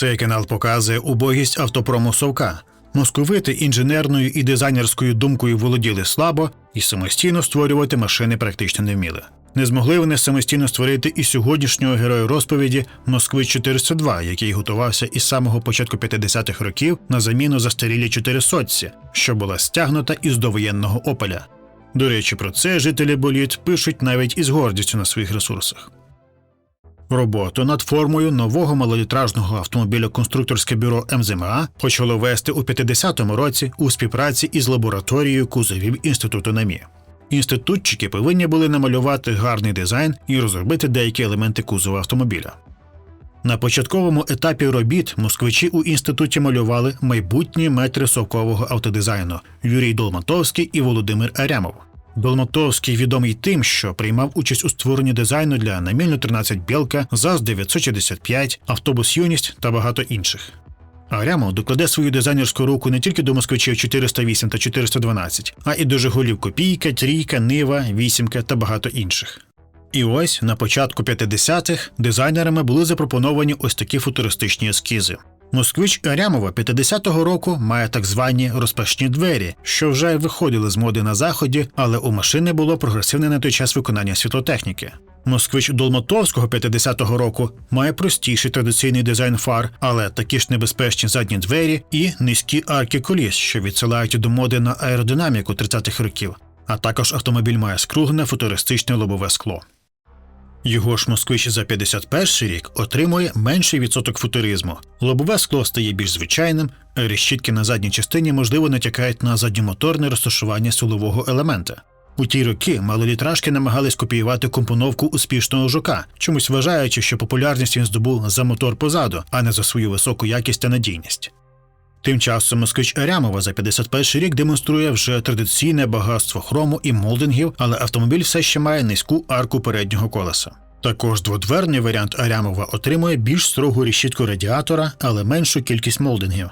Цей канал показує убогість автопрому Совка. Московити інженерною і дизайнерською думкою володіли слабо і самостійно створювати машини практично не вміли. Не змогли вони самостійно створити і сьогоднішнього героя розповіді Москвич 402, який готувався із самого початку 50-х років на заміну застарілій 400 що була стягнута із довоєнного опеля. До речі, про це жителі боліт пишуть навіть із гордістю на своїх ресурсах. Роботу над формою нового малолітражного автомобіля конструкторське бюро МЗМА почало вести у 50-му році у співпраці із лабораторією кузовів інституту НАМІ. Інститутчики повинні були намалювати гарний дизайн і розробити деякі елементи кузова автомобіля. На початковому етапі робіт москвичі у інституті малювали майбутні метри совкового автодизайну Юрій Долматовський і Володимир Арямов. Долматовський відомий тим, що приймав участь у створенні дизайну для намільно 13 Білка, ЗАЗ 965, автобус Юність та багато інших. Арямов докладе свою дизайнерську руку не тільки до москвичів 408 та 412, а і до Жигулів Копійка, Трійка, Нива, Вісімка та багато інших. І ось на початку 50-х дизайнерами були запропоновані ось такі футуристичні ескізи. Москвич Арямова 50-го року має так звані розпашні двері, що вже виходили з моди на заході, але у машини було прогресивне на той час виконання світлотехніки. Москвич Долмотовського 50-го року має простіший традиційний дизайн фар, але такі ж небезпечні задні двері і низькі арки коліс, що відсилають до моди на аеродинаміку 30-х років. А також автомобіль має скруглене футуристичне лобове скло. Його ж москвич за 51 рік отримує менший відсоток футуризму. Лобове скло стає більш звичайним, решітки на задній частині можливо натякають на задньомоторне розташування силового елемента. У ті роки малолітражки намагались копіювати компоновку успішного жука, чомусь вважаючи, що популярність він здобув за мотор позаду, а не за свою високу якість та надійність. Тим часом москвич Арямова за 51 рік демонструє вже традиційне багатство хрому і молдингів, але автомобіль все ще має низьку арку переднього колеса. Також дводверний варіант Арямова отримує більш строгу решітку радіатора, але меншу кількість молдингів.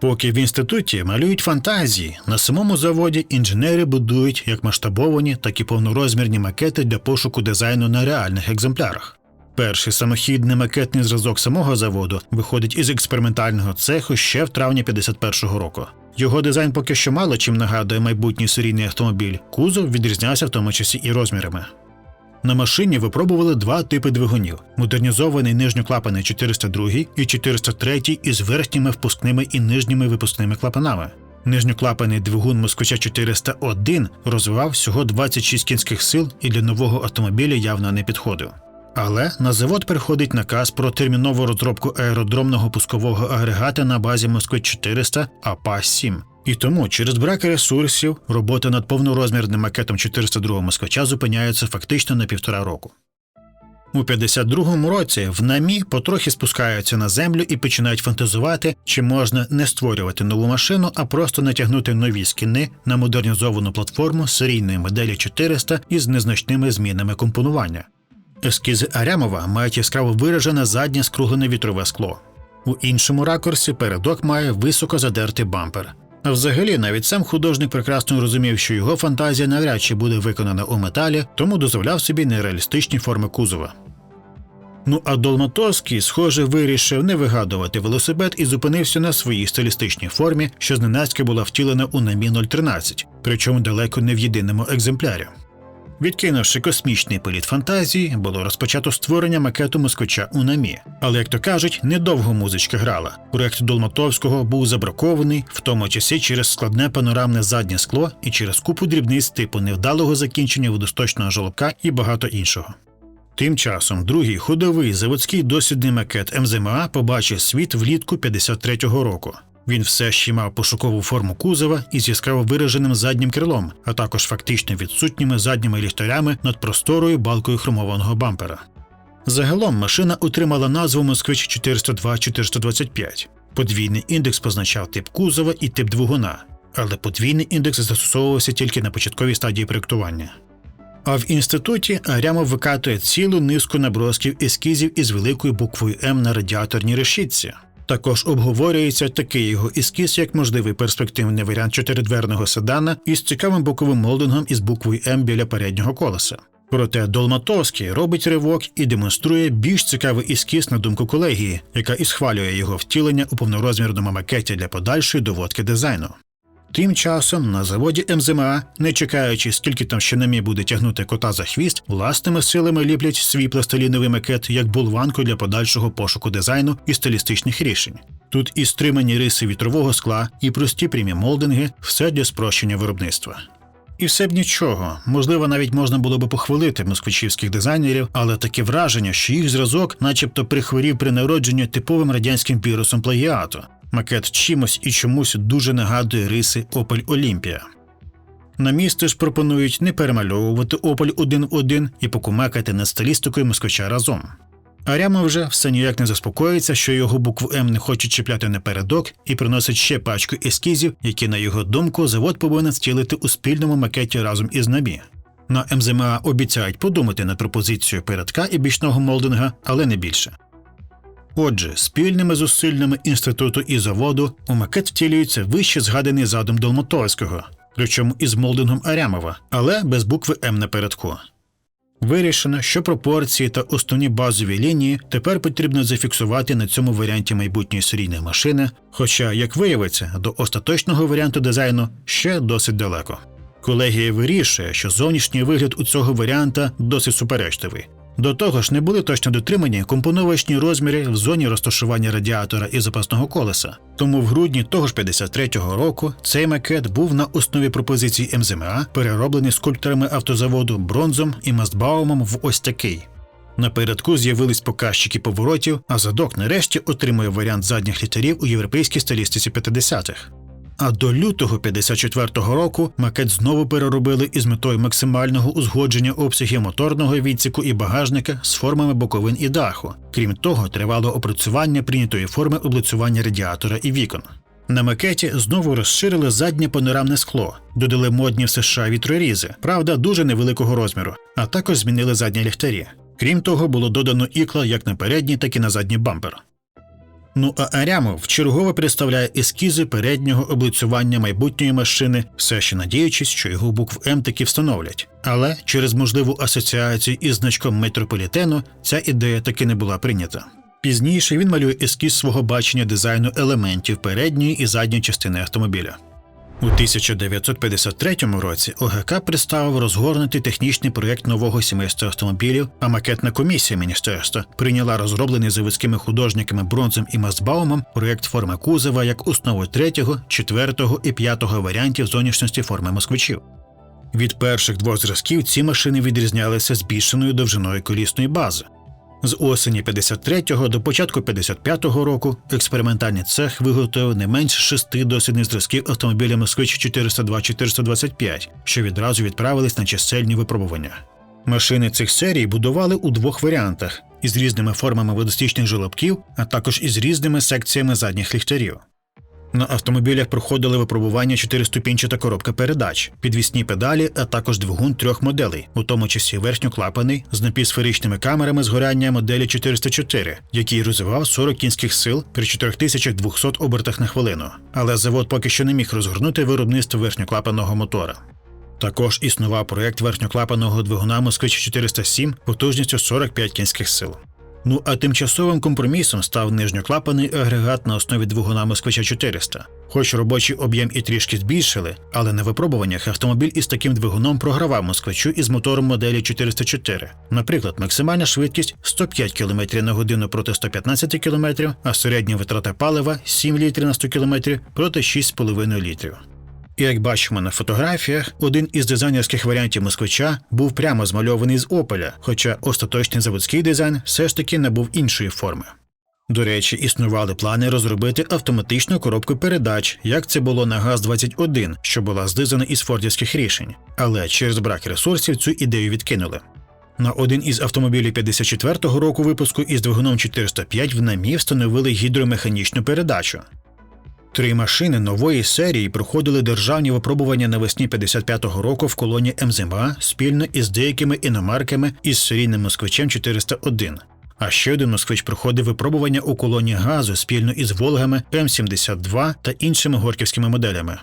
Поки в інституті малюють фантазії, на самому заводі інженери будують як масштабовані, так і повнорозмірні макети для пошуку дизайну на реальних екземплярах. Перший самохідний макетний зразок самого заводу виходить із експериментального цеху ще в травні 51-го року. Його дизайн поки що мало чим нагадує майбутній серійний автомобіль. Кузов відрізнявся в тому часі і розмірами. На машині випробували два типи двигунів: модернізований нижньоклапаний 402 і 403 із верхніми впускними і нижніми випускними клапанами. Нижньоклапаний двигун Москвича 401 розвивав всього 26 кінських сил і для нового автомобіля явно не підходив. Але на завод приходить наказ про термінову розробку аеродромного пускового агрегата на базі Москви 400 АПА-7. І тому через брак ресурсів робота над повнорозмірним макетом 402 москвича зупиняється фактично на півтора року. У 52-му році в намі потрохи спускаються на землю і починають фантазувати, чи можна не створювати нову машину, а просто натягнути нові скіни на модернізовану платформу серійної моделі 400 із незначними змінами компонування. Ескізи Арямова мають яскраво виражене заднє скруглене вітрове скло. У іншому ракурсі передок має високо задертий бампер. А взагалі, навіть сам художник прекрасно розумів, що його фантазія навряд чи буде виконана у металі, тому дозволяв собі нереалістичні форми кузова. Ну а Долматовський, схоже, вирішив не вигадувати велосипед і зупинився на своїй стилістичній формі, що зненацька була втілена у намі 013, причому далеко не в єдиному екземплярі. Відкинувши космічний політ фантазії, було розпочато створення макету москвича намі. Але, як то кажуть, недовго музичка грала. Проект Долматовського був забракований, в тому часі через складне панорамне заднє скло і через купу дрібниць типу невдалого закінчення водосточного жолобка і багато іншого. Тим часом другий ходовий заводський дослідний макет МЗМА побачив світ влітку 53-го року. Він все ще мав пошукову форму кузова із яскраво вираженим заднім крилом, а також фактично відсутніми задніми ліхтарями над просторою балкою хромованого бампера. Загалом машина отримала назву Москвич 402-425. Подвійний індекс позначав тип кузова і тип двигуна, але подвійний індекс застосовувався тільки на початковій стадії проєктування. А в інституті Арямов викатує цілу низку набросків ескізів із великою буквою М на радіаторній решітці. Також обговорюється такий його ескіз, як можливий перспективний варіант чотиридверного седана із цікавим боковим молдингом із буквою М біля переднього колеса. Проте Долматовський робить ривок і демонструє більш цікавий ескіз на думку колегії, яка і схвалює його втілення у повнорозмірному макеті для подальшої доводки дизайну. Тим часом на заводі МЗМА, не чекаючи, скільки там ще намі буде тягнути кота за хвіст, власними силами ліплять свій пластиліновий макет як болванку для подальшого пошуку дизайну і стилістичних рішень. Тут і стримані риси вітрового скла, і прості прямі молдинги, все для спрощення виробництва. І все б нічого, можливо, навіть можна було би похвалити москвичівських дизайнерів, але таке враження, що їх зразок, начебто, прихворів при народженні типовим радянським вірусом плагіату. Макет чимось і чомусь дуже нагадує риси Opel Olympia. На місце ж пропонують не перемальовувати Opel один в один і покумекати над стилістикою москвича разом. Аряма вже все ніяк не заспокоїться, що його букву М не хочуть чіпляти напередок і приносить ще пачку ескізів, які, на його думку, завод повинен втілити у спільному макеті разом із набі. На МЗМА обіцяють подумати над пропозицією передка і бічного молдинга, але не більше. Отже, спільними зусиллями інституту і заводу у макет втілюється вище згаданий задум Долмотовського, причому із молдингом Арямова, але без букви М напередку. Вирішено, що пропорції та основні базові лінії тепер потрібно зафіксувати на цьому варіанті майбутньої серійної машини, хоча, як виявиться, до остаточного варіанту дизайну ще досить далеко. Колегія вирішує, що зовнішній вигляд у цього варіанта досить суперечливий. До того ж, не були точно дотримані компоновочні розміри в зоні розташування радіатора і запасного колеса. Тому в грудні того ж 53-го року цей макет був на основі пропозицій МЗМА, перероблений скульпторами автозаводу Бронзом і Мастбаумом в ось такий. На передку з'явились показчики поворотів, а задок нарешті отримує варіант задніх літерів у європейській стилістиці 50-х. А до лютого 54-го року макет знову переробили із метою максимального узгодження обсягів моторного відсіку і багажника з формами боковин і даху. Крім того, тривало опрацювання прийнятої форми облицювання радіатора і вікон. На макеті знову розширили заднє панорамне скло, додали модні в США вітрорізи, правда, дуже невеликого розміру, а також змінили задні ліхтарі. Крім того, було додано ікла як на передній, так і на задній бампер. Ну а Арямов чергове представляє ескізи переднього облицювання майбутньої машини, все ще надіючись, що його букв М таки встановлять. Але через можливу асоціацію із значком метрополітену ця ідея таки не була прийнята. Пізніше він малює ескіз свого бачення дизайну елементів передньої і задньої частини автомобіля. У 1953 році ОГК представив розгорнутий технічний проєкт нового сімейства автомобілів, а макетна комісія міністерства прийняла розроблений заводськими художниками Бронзом і Мастбаумом проєкт форми кузова як основу третього, четвертого і п'ятого варіантів зовнішності форми москвичів. Від перших двох зразків ці машини відрізнялися збільшеною довжиною колісної бази. З осені 53-го до початку 55-го року експериментальний цех виготовив не менш шести дослідних зразків автомобіля Москвич 402-425, що відразу відправились на чисельні випробування. Машини цих серій будували у двох варіантах із різними формами водостічних жолобків, а також із різними секціями задніх ліхтарів. На автомобілях проходили випробування чотириступінчата коробка передач, підвісні педалі, а також двигун трьох моделей, у тому числі верхньоклапаний з напівсферичними камерами згоряння моделі 404, який розвивав 40 кінських сил при 4200 обертах на хвилину. Але завод поки що не міг розгорнути виробництво верхньоклапаного мотора. Також існував проєкт верхньоклапаного двигуна Москвич 407 потужністю 45 кінських сил. Ну а тимчасовим компромісом став нижньоклапаний агрегат на основі двигуна Москвича 400. Хоч робочий об'єм і трішки збільшили, але на випробуваннях автомобіль із таким двигуном програвав москвичу із мотором моделі 404. Наприклад, максимальна швидкість 105 км на годину проти 115 км, а середня витрата палива 7 літрів на 100 км проти 6,5 літрів. Як бачимо на фотографіях, один із дизайнерських варіантів москвича був прямо змальований з опеля, хоча остаточний заводський дизайн все ж таки набув іншої форми. До речі, існували плани розробити автоматичну коробку передач, як це було на ГАЗ-21, що була здизана із фордівських рішень, але через брак ресурсів цю ідею відкинули. На один із автомобілів 54-го року випуску із двигуном 405 в намі встановили гідромеханічну передачу. Три машини нової серії проходили державні випробування навесні 55-го року в колоні МЗМА спільно із деякими іномарками із серійним москвичем 401. А ще один москвич проходив випробування у колоні газу спільно із Волгами М72 та іншими горківськими моделями.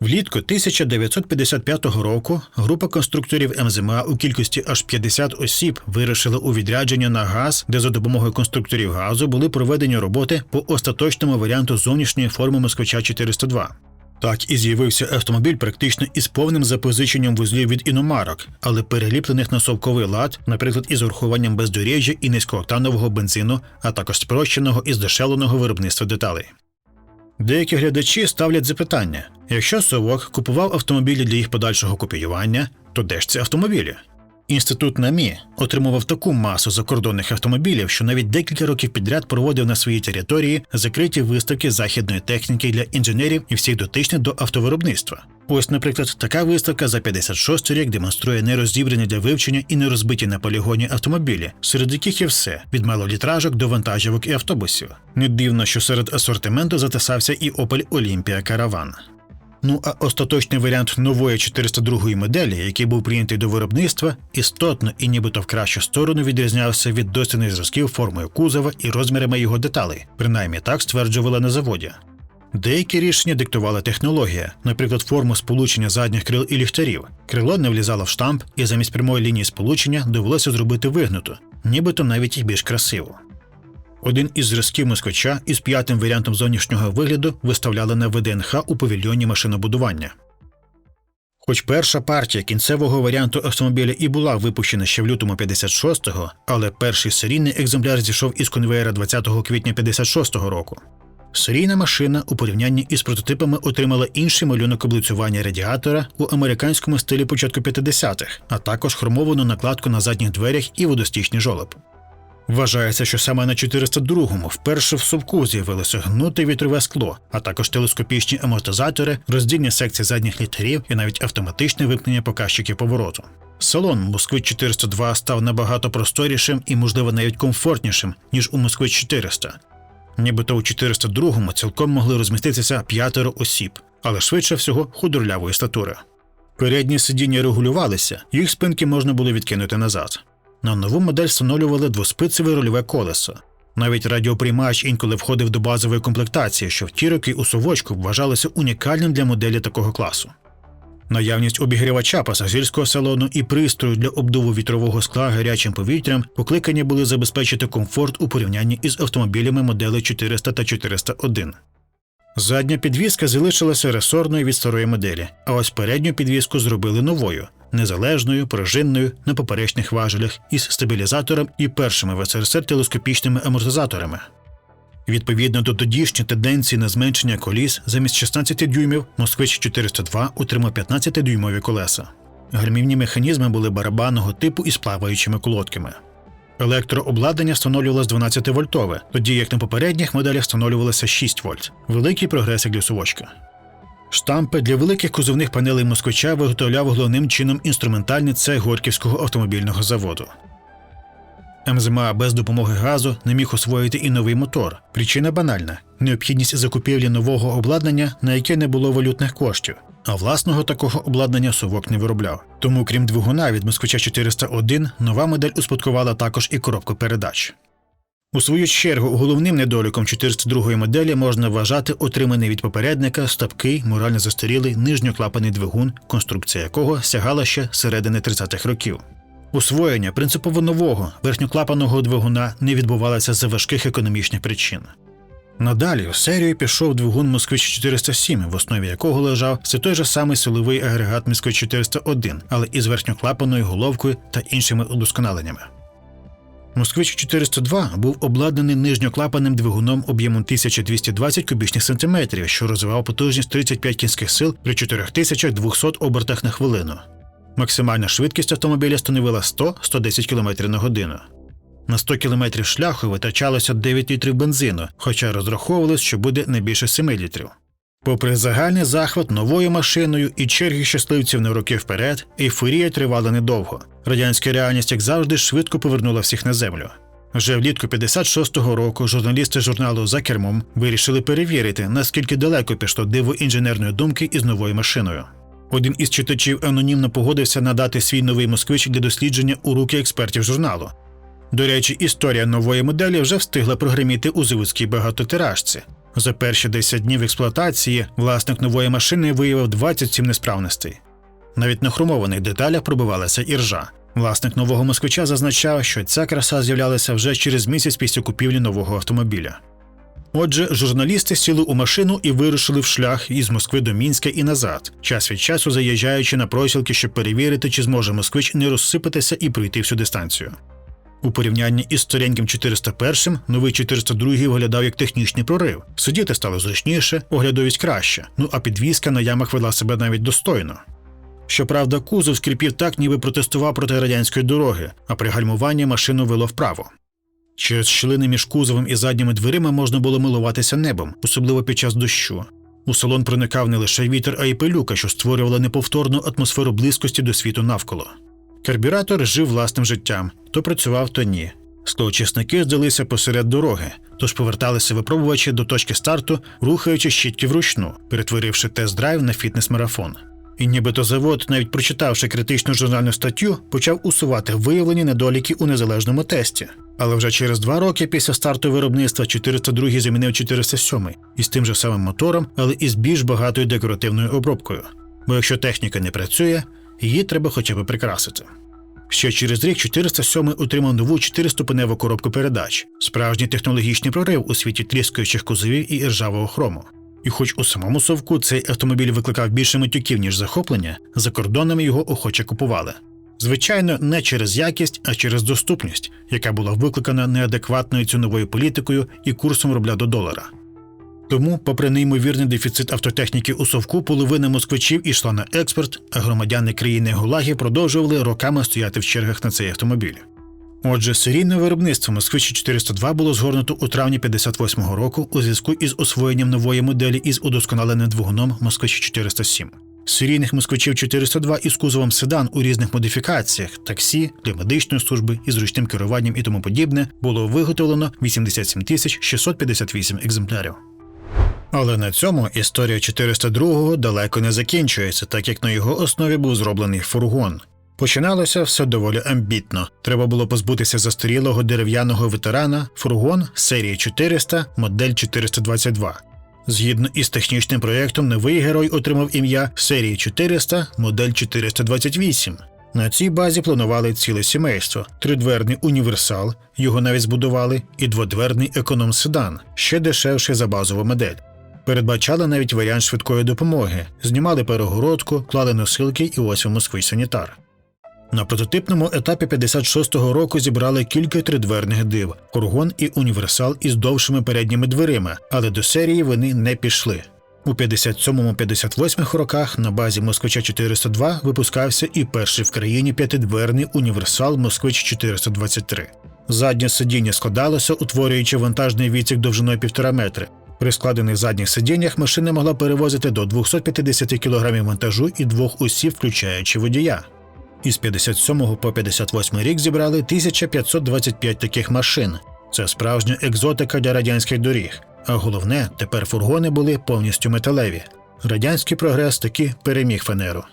Влітку 1955 року група конструкторів МЗМА у кількості аж 50 осіб вирішила у відрядження на газ, де за допомогою конструкторів газу були проведені роботи по остаточному варіанту зовнішньої форми москвича 402. Так і з'явився автомобіль практично із повним запозиченням вузлів від іномарок, але переліплених на совковий лад, наприклад, із урахуванням бездоріжжя і низькооктанового бензину, а також спрощеного і здешевленого виробництва деталей. Деякі глядачі ставлять запитання: якщо Совок купував автомобілі для їх подальшого копіювання, то де ж ці автомобілі? Інститут НАМІ отримував таку масу закордонних автомобілів, що навіть декілька років підряд проводив на своїй території закриті виставки західної техніки для інженерів і всіх дотичних до автовиробництва. Ось, наприклад, така виставка за 56 рік демонструє нерозібрані для вивчення і не розбиті на полігоні автомобілі, серед яких є все від малолітражок до вантажівок і автобусів. Не дивно, що серед асортименту затисався і Opel Olympia Caravan. Ну а остаточний варіант нової 402 моделі, який був прийнятий до виробництва, істотно і нібито в кращу сторону відрізнявся від дослідних зразків формою кузова і розмірами його деталей, принаймні так стверджували на заводі. Деякі рішення диктувала технологія, наприклад, форму сполучення задніх крил і ліхтарів. Крило не влізало в штамп, і замість прямої лінії сполучення довелося зробити вигнуту, нібито навіть і більш красиво. Один із зразків москвича із п'ятим варіантом зовнішнього вигляду виставляли на ВДНХ у павільйоні машинобудування. Хоч перша партія кінцевого варіанту автомобіля і була випущена ще в лютому 56-го, але перший серійний екземпляр зійшов із конвеєра 20 квітня 56-го року. Серійна машина у порівнянні із прототипами отримала інший малюнок облицювання радіатора у американському стилі початку 50-х, а також хромовану накладку на задніх дверях і водостічний жолоб. Вважається, що саме на 402-му вперше в совку з'явилося гнуте вітрове скло, а також телескопічні амортизатори, роздільні секції задніх ліхтарів і навіть автоматичне вимкнення показчиків повороту. Салон Москвич 402 став набагато просторішим і, можливо, навіть комфортнішим, ніж у Москвич 400. Нібито у 402-му цілком могли розміститися п'ятеро осіб, але швидше всього худорлявої статури. Передні сидіння регулювалися, їх спинки можна було відкинути назад. На нову модель встановлювали двоспицеве рульове колесо. Навіть радіоприймач інколи входив до базової комплектації, що в ті роки у совочку вважалося унікальним для моделі такого класу. Наявність обігрівача пасажирського салону і пристрою для обдуву вітрового скла гарячим повітрям покликані були забезпечити комфорт у порівнянні із автомобілями моделей 400 та 401. Задня підвізка залишилася ресорною від старої моделі, а ось передню підвізку зробили новою, незалежною, пружинною на поперечних важелях із стабілізатором і першими в СРСР телескопічними амортизаторами. Відповідно до тодішньої тенденції на зменшення коліс, замість 16 дюймів Москвич 402 отримав 15-дюймові колеса. Гальмівні механізми були барабанного типу із плаваючими колодками. Електрообладнання встановлювалося 12 вольтове, тоді як на попередніх моделях встановлювалося 6 вольт. Великий прогрес як для совочка. Штампи для великих кузовних панелей москвича виготовляв головним чином інструментальний цех Горківського автомобільного заводу. МЗМА без допомоги газу не міг освоїти і новий мотор. Причина банальна необхідність закупівлі нового обладнання, на яке не було валютних коштів. А власного такого обладнання совок не виробляв. Тому, крім двигуна від москвича 401, нова модель успадкувала також і коробку передач. У свою чергу, головним недоліком 402 моделі можна вважати отриманий від попередника стабкий, морально застарілий нижньоклапаний двигун, конструкція якого сягала ще середини 30-х років. Усвоєння принципово нового верхньоклапаного двигуна не відбувалося за важких економічних причин. Надалі в серію пішов двигун Москвич 407, в основі якого лежав все той же самий силовий агрегат Москвич 401, але із верхньоклапаною головкою та іншими удосконаленнями. Москвич 402 був обладнаний нижньоклапаним двигуном об'ємом 1220 кубічних сантиметрів, що розвивав потужність 35 кінських сил при 4200 обертах на хвилину. Максимальна швидкість автомобіля становила 100-110 км на годину. На 100 км шляху витрачалося 9 літрів бензину, хоча розраховувалось, що буде не більше 7 літрів. Попри загальний захват новою машиною і черги щасливців на роки вперед, ейфорія тривала недовго. Радянська реальність, як завжди, швидко повернула всіх на землю. Вже влітку 56-го року журналісти журналу за кермом вирішили перевірити, наскільки далеко пішло диво інженерної думки із новою машиною. Один із читачів анонімно погодився надати свій новий москвич для дослідження у руки експертів журналу. До речі, історія нової моделі вже встигла прогреміти у заводській багатотиражці. За перші 10 днів експлуатації власник нової машини виявив 27 несправностей. Навіть на хромованих деталях пробивалася іржа. Власник нового москвича зазначав, що ця краса з'являлася вже через місяць після купівлі нового автомобіля. Отже, журналісти сіли у машину і вирушили в шлях із Москви до Мінська і назад, час від часу заїжджаючи на просілки, щоб перевірити, чи зможе москвич не розсипатися і пройти всю дистанцію. У порівнянні із стареньким 401 новий 402 виглядав як технічний прорив. Сидіти стало зручніше, оглядовість краще, ну а підвізка на ямах вела себе навіть достойно. Щоправда, кузов скрипів так, ніби протестував проти радянської дороги, а при гальмуванні машину вело вправо. Через щілини між кузовом і задніми дверима можна було милуватися небом, особливо під час дощу. У салон проникав не лише вітер, а й пилюка, що створювала неповторну атмосферу близькості до світу навколо. Карбюратор жив власним життям то працював, то ні. Склоочисники здалися посеред дороги, тож поверталися випробувачі до точки старту, рухаючи щітки вручну, перетворивши тест-драйв на фітнес-марафон. І нібито завод, навіть прочитавши критичну журнальну статтю, почав усувати виявлені недоліки у незалежному тесті. Але вже через два роки після старту виробництва 402 замінив 407 із тим же самим мотором, але із більш багатою декоративною обробкою. Бо якщо техніка не працює, її треба хоча б прикрасити. Ще через рік 407 отримав нову 4-ступеневу коробку передач, справжній технологічний прорив у світі тріскаючих кузовів і іржавого хрому. І хоч у самому совку цей автомобіль викликав більше матюків, ніж захоплення, за кордонами його охоче купували. Звичайно, не через якість, а через доступність, яка була викликана неадекватною ціновою політикою і курсом рубля до долара. Тому, попри неймовірний дефіцит автотехніки у совку, половина москвичів ішла на експорт, а громадяни країни Гулаги продовжували роками стояти в чергах на цей автомобіль. Отже, серійне виробництво Москвичі 402 було згорнуто у травні 58-го року у зв'язку із освоєнням нової моделі із удосконаленим двигуном Москвичі 407. Серійних москвичів 402 із кузовом седан у різних модифікаціях, таксі, для медичної служби із зручним керуванням і тому подібне було виготовлено 87 тисяч 658 екземплярів. Але на цьому історія 402-го далеко не закінчується, так як на його основі був зроблений фургон. Починалося все доволі амбітно. Треба було позбутися застарілого дерев'яного ветерана фургон серії 400, модель 422. Згідно із технічним проєктом, новий герой отримав ім'я серії 400, модель 428. На цій базі планували ціле сімейство: тридверний універсал, його навіть збудували, і дводверний економ-седан, ще дешевший за базову модель. Передбачали навіть варіант швидкої допомоги, знімали перегородку, клали носилки і ось вам москвич санітар. На прототипному етапі 56-го року зібрали кілька тридверних див, фургон і універсал із довшими передніми дверима, але до серії вони не пішли. У 57-58 роках на базі Москвича 402 випускався і перший в країні п'ятидверний універсал Москвич 423. Заднє сидіння складалося, утворюючи вантажний відсік довжиною 1,5 метри. При складених задніх сидіннях машина могла перевозити до 250 кг вантажу і двох осіб, включаючи водія. Із 57 по 58 рік зібрали 1525 таких машин. Це справжня екзотика для радянських доріг. А головне, тепер фургони були повністю металеві. Радянський прогрес таки переміг фанеру.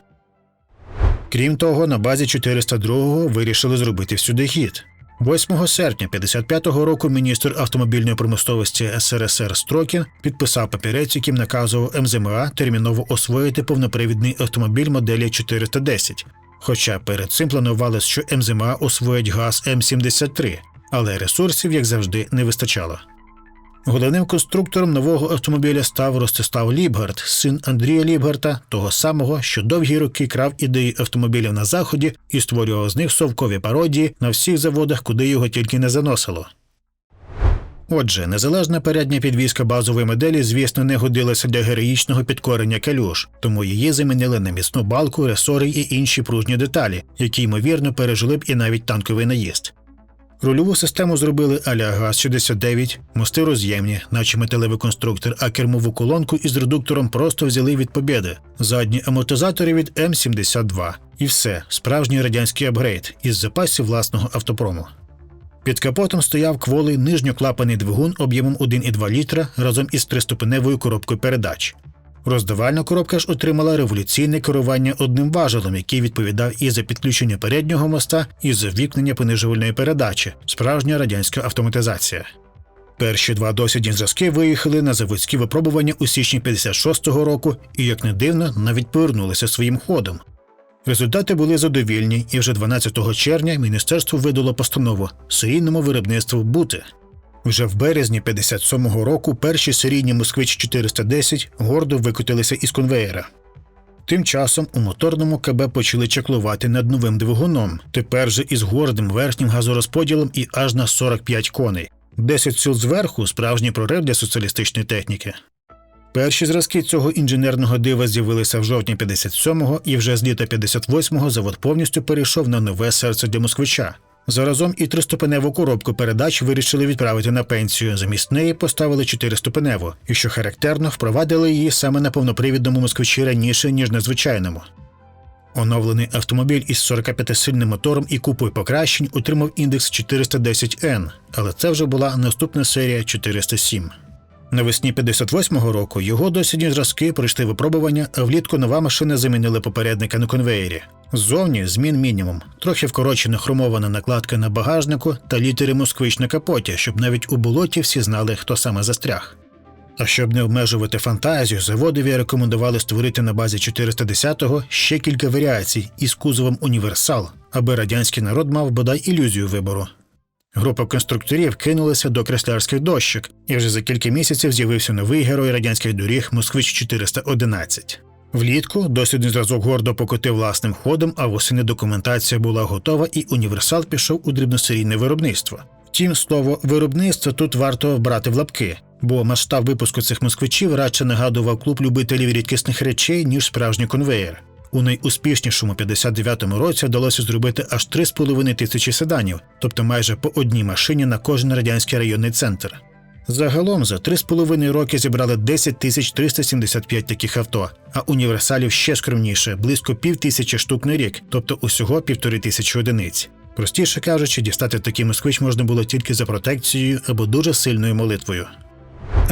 Крім того, на базі 402-го вирішили зробити всюди хід. 8 серпня 55-го року міністр автомобільної промисловості СРСР Строкін підписав папірець, яким наказував МЗМА терміново освоїти повнопривідний автомобіль моделі 410. Хоча перед цим планувалось, що МЗМА освоїть газ М73, але ресурсів, як завжди, не вистачало. Головним конструктором нового автомобіля став Ростислав Лібгард, син Андрія Лібгарта, того самого, що довгі роки крав ідеї автомобілів на заході і створював з них совкові пародії на всіх заводах, куди його тільки не заносило. Отже, незалежна передня підвізка базової моделі, звісно, не годилася для героїчного підкорення калюш, тому її замінили на міцну балку, ресори і інші пружні деталі, які ймовірно пережили б і навіть танковий наїзд. Рульову систему зробили аля ГАЗ-69, мости роз'ємні, наче металевий конструктор, а кермову колонку із редуктором просто взяли від побєди, задні амортизатори від М72. І все, справжній радянський апгрейд із запасів власного автопрому. Під капотом стояв кволий нижньоклапаний двигун об'ємом 1,2 літра разом із триступеневою коробкою передач. Роздавальна коробка ж отримала революційне керування одним важелем, який відповідав і за підключення переднього моста, і за вікнення понижувальної передачі, справжня радянська автоматизація. Перші два дослідні зразки виїхали на заводські випробування у січні 56-го року і, як не дивно, навіть повернулися своїм ходом. Результати були задовільні, і вже 12 червня міністерство видало постанову серійному виробництву бути. Вже в березні 57-го року перші серійні москвич 410 гордо викотилися із конвеєра. Тим часом у моторному КБ почали чаклувати над новим двигуном, тепер же із гордим верхнім газорозподілом і аж на 45 коней. 10 сил зверху справжній прорив для соціалістичної техніки. Перші зразки цього інженерного дива з'явилися в жовтні 57-го, і вже з літа 58-го завод повністю перейшов на нове серце для москвича. Заразом і триступеневу коробку передач вирішили відправити на пенсію. Замість неї поставили чотириступеневу, і що характерно, впровадили її саме на повнопривідному москвичі раніше, ніж на звичайному. Оновлений автомобіль із 45-сильним мотором і купою покращень отримав індекс 410N, але це вже була наступна серія 407. Навесні 58-го року його дослідні зразки пройшли випробування, а влітку нова машина замінила попередника на конвеєрі. Ззовні змін мінімум, трохи вкорочена хромована накладка на багажнику та літери москвич на капоті, щоб навіть у болоті всі знали, хто саме застряг. А щоб не обмежувати фантазію, заводові рекомендували створити на базі 410-го ще кілька варіацій із кузовом універсал, аби радянський народ мав бодай ілюзію вибору. Група конструкторів кинулася до креслярських дощок, і вже за кілька місяців з'явився новий герой радянських доріг Москвич 411. Влітку дослідний зразок гордо покотив власним ходом, а восени документація була готова, і універсал пішов у дрібносерійне виробництво. Втім, слово виробництво тут варто брати в лапки, бо масштаб випуску цих москвичів радше нагадував клуб любителів рідкісних речей, ніж справжній конвеєр. У найуспішнішому 59-му році вдалося зробити аж 3,5 тисячі седанів, тобто майже по одній машині на кожен радянський районний центр. Загалом за 3,5 роки зібрали 10 тисяч 375 таких авто, а універсалів ще скромніше близько пів тисячі штук на рік, тобто усього півтори тисячі одиниць. Простіше кажучи, дістати такий москвич можна було тільки за протекцією або дуже сильною молитвою.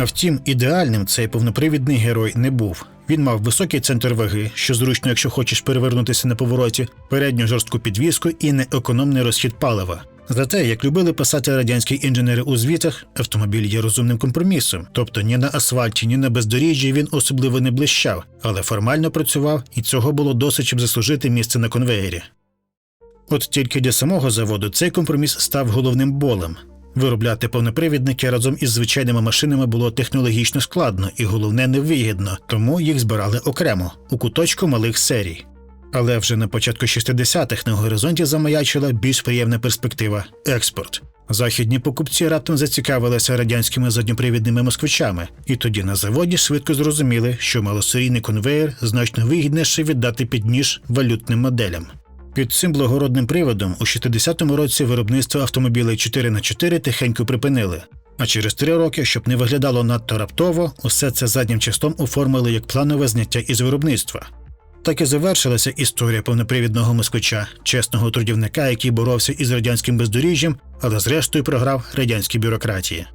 Втім, ідеальним цей повнопривідний герой не був. Він мав високий центр ваги, що зручно, якщо хочеш перевернутися на повороті, передню жорстку підвіску і неекономний розхід палива. Зате, як любили писати радянські інженери у звітах, автомобіль є розумним компромісом, тобто ні на асфальті, ні на бездоріжжі він особливо не блищав, але формально працював, і цього було досить, щоб заслужити місце на конвеєрі. От тільки для самого заводу цей компроміс став головним болем. Виробляти повнопривідники разом із звичайними машинами було технологічно складно і головне невигідно, тому їх збирали окремо у куточку малих серій. Але вже на початку 60-х на горизонті замаячила більш приємна перспектива експорт. Західні покупці раптом зацікавилися радянськими задньопривідними москвичами, і тоді на заводі швидко зрозуміли, що малосерійний конвеєр значно вигідніше віддати під ніж валютним моделям. Під цим благородним приводом у 60-му році виробництво автомобілей 4х4 тихенько припинили. А через три роки, щоб не виглядало надто раптово, усе це заднім числом оформили як планове зняття із виробництва. Так і завершилася історія повнопривідного москвича, чесного трудівника, який боровся із радянським бездоріжжям, але зрештою програв радянській бюрократії.